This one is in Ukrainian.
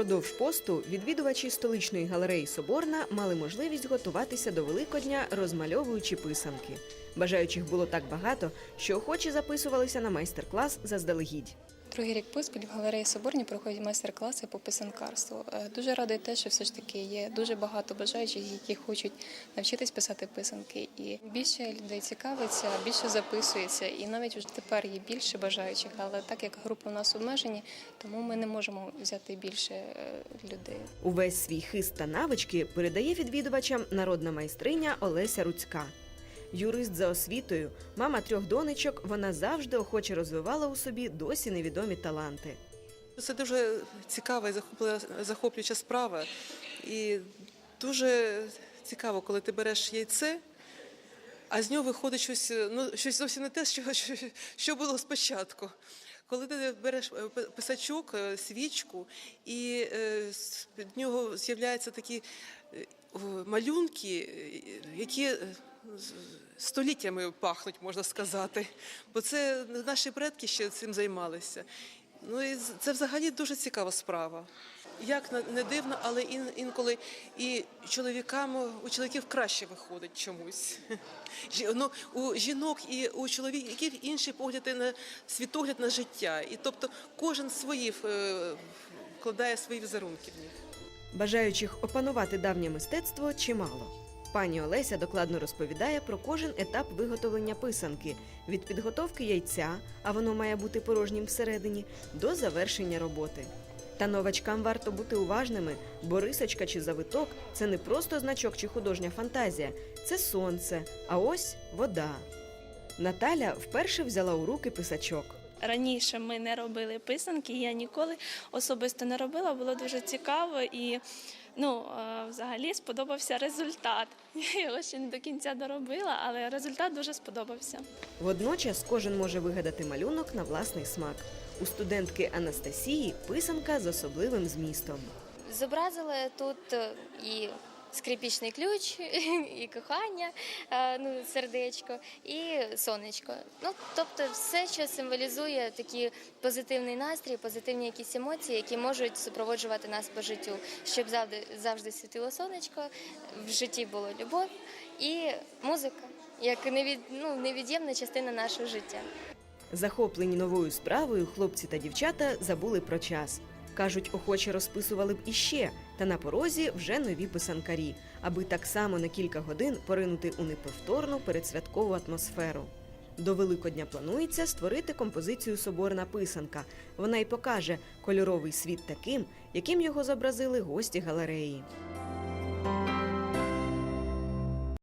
Продовж посту відвідувачі столичної галереї Соборна мали можливість готуватися до Великодня, розмальовуючи писанки. Бажаючих було так багато, що охочі записувалися на майстер-клас заздалегідь. Другий рік поспіль в галереї Соборні проходять майстер-класи по писанкарству. Е, Дуже радує те, що все ж таки є дуже багато бажаючих, які хочуть навчитись писати писанки. І більше людей цікавиться, більше записується, і навіть вже тепер є більше бажаючих. Але так як групи у нас обмежені, тому ми не можемо взяти більше е, людей. Увесь свій хист та навички передає відвідувачам народна майстриня Олеся Руцька. Юрист за освітою, мама трьох донечок, вона завжди охоче розвивала у собі досі невідомі таланти. Це дуже цікава і захоплююча справа. І дуже цікаво, коли ти береш яйце, а з нього виходить щось, ну, щось зовсім не те, що, що, що було спочатку. Коли ти береш е, писачок, е, свічку, і е, з нього з'являються такі е, малюнки, які століттями пахнуть, можна сказати. Бо це наші предки ще цим займалися. Ну і це взагалі дуже цікава справа. Як не дивно, але інколи і чоловікам у чоловіків краще виходить чомусь. Ну, у жінок і у чоловіків інші погляди на світогляд на життя. І тобто кожен свої е, вкладає свої візерунки в них. Бажаючих опанувати давнє мистецтво чимало. Пані Олеся докладно розповідає про кожен етап виготовлення писанки від підготовки яйця, а воно має бути порожнім всередині, до завершення роботи. Та новачкам варто бути уважними, бо рисочка чи завиток це не просто значок чи художня фантазія, це сонце, а ось вода. Наталя вперше взяла у руки писачок. Раніше ми не робили писанки, я ніколи особисто не робила, було дуже цікаво і ну, е, взагалі сподобався результат. Я його ще не до кінця доробила, але результат дуже сподобався. Водночас кожен може вигадати малюнок на власний смак. У студентки Анастасії писанка з особливим змістом. Зобразили тут е, і скрипічний ключ, і кохання, е, ну, сердечко, і сонечко. Ну, тобто все, що символізує такий позитивний настрій, позитивні якісь емоції, які можуть супроводжувати нас по життю, щоб завжди, завжди світило сонечко, в житті була любов і музика, як невід, ну, невід'ємна частина нашого життя. Захоплені новою справою, хлопці та дівчата забули про час. Кажуть, охоче розписували б іще, та на порозі вже нові писанкарі, аби так само на кілька годин поринути у неповторну передсвяткову атмосферу. До Великодня планується створити композицію Соборна писанка. Вона й покаже кольоровий світ таким, яким його зобразили гості галереї.